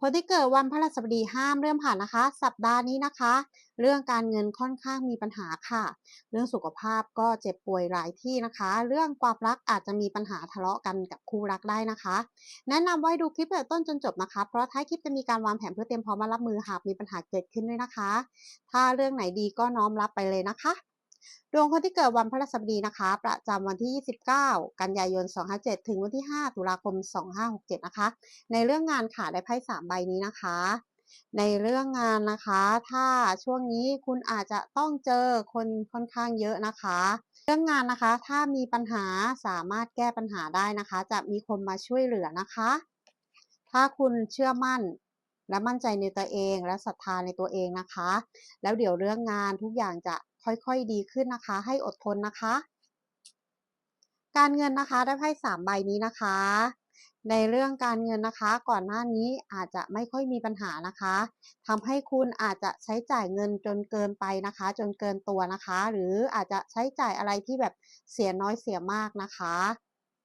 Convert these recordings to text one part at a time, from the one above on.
คนที่เกิดวันพฤหัสบดีห้ามเลื่อนผ่านนะคะ สัปดาห์นี้นะคะ เรื่องการเงินค่อนข้างมีปัญหาค่ะ เรื่องสุขภาพก็เจ็บป่วยหลายที่นะคะ เรื่องความรักอาจจะมีปัญหาทะเลาะกันกับคู่รักได้นะคะ แนะนำว่าให้ดูคลิปตั้งแต่ต้นจนจบนะคะ เพราะท้ายคลิปจะมีการวางแผนเพื่อเตรียมพร้อมมารับมือหากมีปัญหาเกิดขึ้นด้วยนะคะ ถ้าเรื่องไหนดีก็น้อมรับไปเลยนะคะ ดวงคนที่เกิดวันพฤหัสบดีนะคะ ประจำวันที่ 29 กันยายน 257 ถึงวันที่ 5 ตุลาคม 2567 นะคะ ในเรื่องงานค่ะได้ไพ่3ใบนี้นะคะ ในเรื่องงานนะคะ ถ้าช่วงนี้คุณอาจจะต้องเจอคนค่อนข้างเยอะนะคะ เรื่องงานนะคะ ถ้ามีปัญหาสามารถแก้ปัญหาได้นะคะ จะมีคนมาช่วยเหลือนะคะ ถ้าคุณเชื่อมั่น และมั่นใจในตัวเองและศรัทธาในตัวเองนะคะ แล้วเดี๋ยวเรื่องงานทุกอย่างจะค่อยๆดีขึ้นนะคะ ให้อดทนนะคะ การเงินนะคะได้ไพ่สามใบนี้นะคะ ในเรื่องการเงินนะคะ ก่อนหน้านี้อาจจะไม่ค่อยมีปัญหานะคะทำให้คุณอาจจะใช้จ่ายเงินจนเกินไปนะคะ จนเกินตัวนะคะ หรืออาจจะใช้จ่ายอะไรที่แบบเสียน้อยเสียมากนะคะ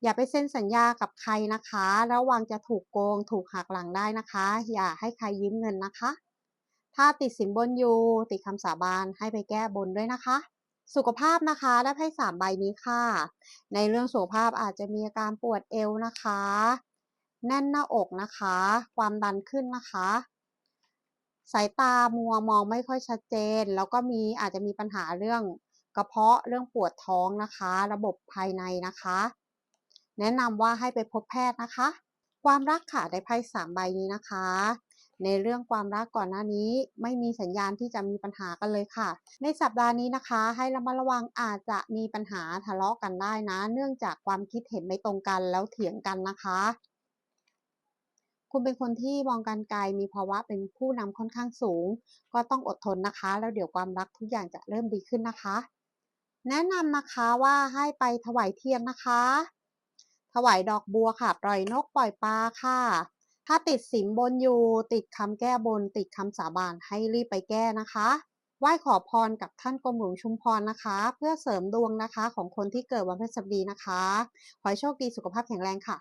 อย่าไปเซ็นสัญญากับใครนะคะ ระวังจะถูกโกง ถูกหักหลังได้นะคะ อย่าให้ใครยืมเงินนะคะ ถ้าติดสินบนอยู่ติดคำสาบานให้ไปแก้บนด้วยนะคะ สุขภาพนะคะได้ไพ่สามใบนี้ค่ะ ในเรื่องสุขภาพอาจจะมีอาการปวดเอวนะคะ แน่นหน้าอกนะคะ ความดันขึ้นนะคะสายตามัวมองไม่ค่อยชัดเจน แล้วก็มีอาจจะมีปัญหาเรื่องกระเพาะเรื่องปวดท้องนะคะ ระบบภายในนะคะ แนะนำว่าให้ไปพบแพทย์นะคะ ความรักค่ะได้ไพ่สามใบนี้นะคะ ในเรื่องความรักก่อนหน้านี้ ไม่มีสัญญาณที่จะมีปัญหากันเลยค่ะ ในสัปดาห์นี้นะคะ ให้ระมัดระวังอาจจะมีปัญหาทะเลาะกันได้นะ เนื่องจากความคิดเห็นไม่ตรงกันแล้วเถียงกันนะคะคุณเป็นคนที่มองการไกลมีภาวะเป็นผู้นำค่อนข้างสูง ก็ต้องอดทนนะคะ แล้วเดี๋ยวความรักทุกอย่างจะเริ่มดีขึ้นนะคะ แนะนำนะคะว่าให้ไปถวายเทียนนะคะ ถวายดอกบัวค่ะ ปล่อยนกปล่อยปลาค่ะ ถ้าติดสินบนอยู่ ติดคำแก้บน ติดคำสาบานให้รีบไปแก้นะคะไหว้ขอพรกับท่านกรมหลวงชุมพรนะคะ เพื่อเสริมดวงนะคะของคนที่เกิดวันพฤหัสบดีนะคะ ขอให้โชคดีสุขภาพแข็งแรงค่ะ